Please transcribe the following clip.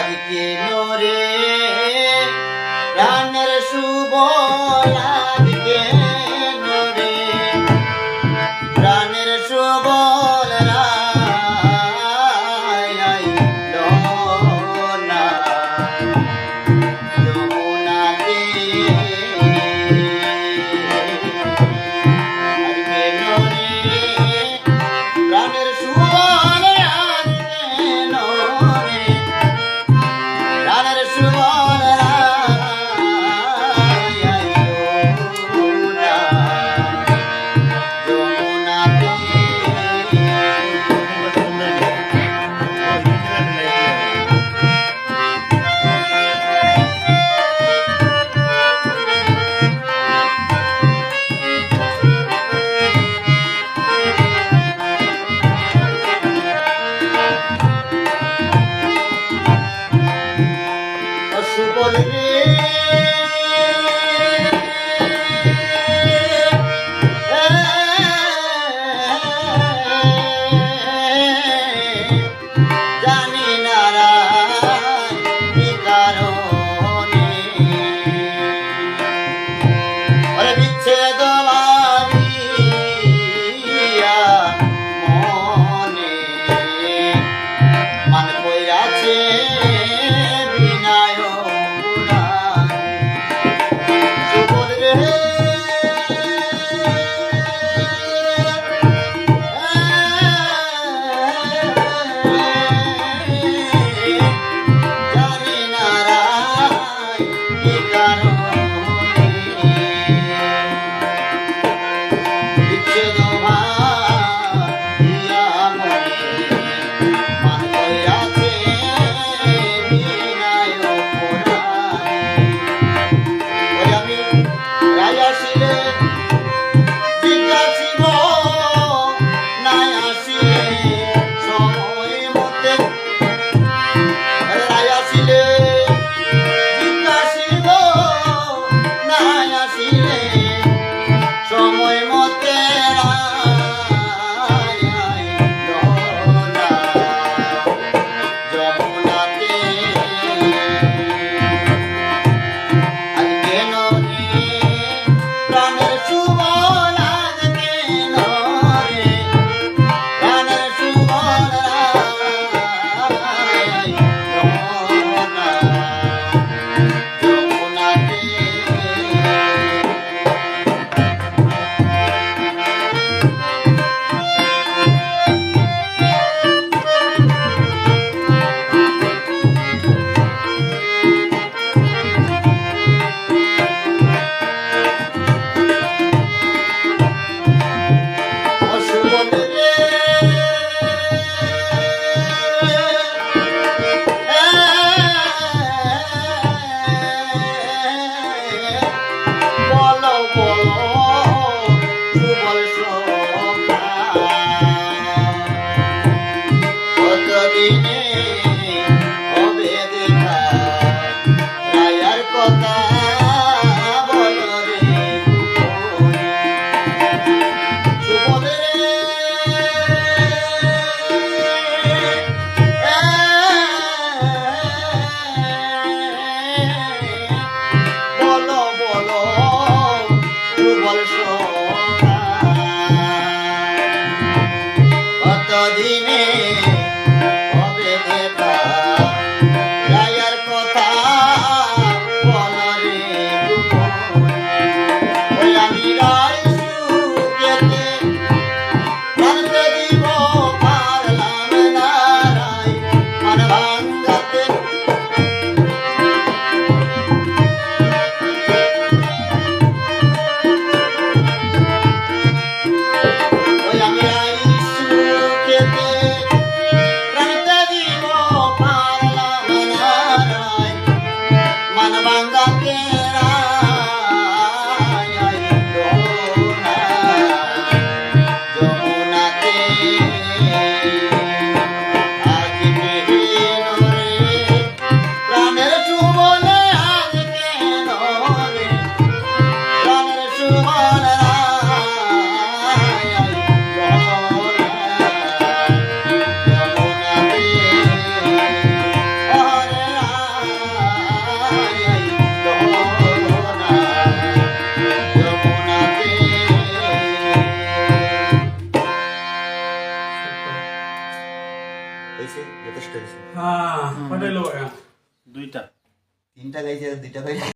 আর কেন রে প্রাণের শুভ আর কেন রে প্রাণের শুভ Hare Hey. হয়েছে যথেষ্ট হয়েছে হ্যাঁ দুইটা। তিনটা গাইছে আর দুইটা গাইছে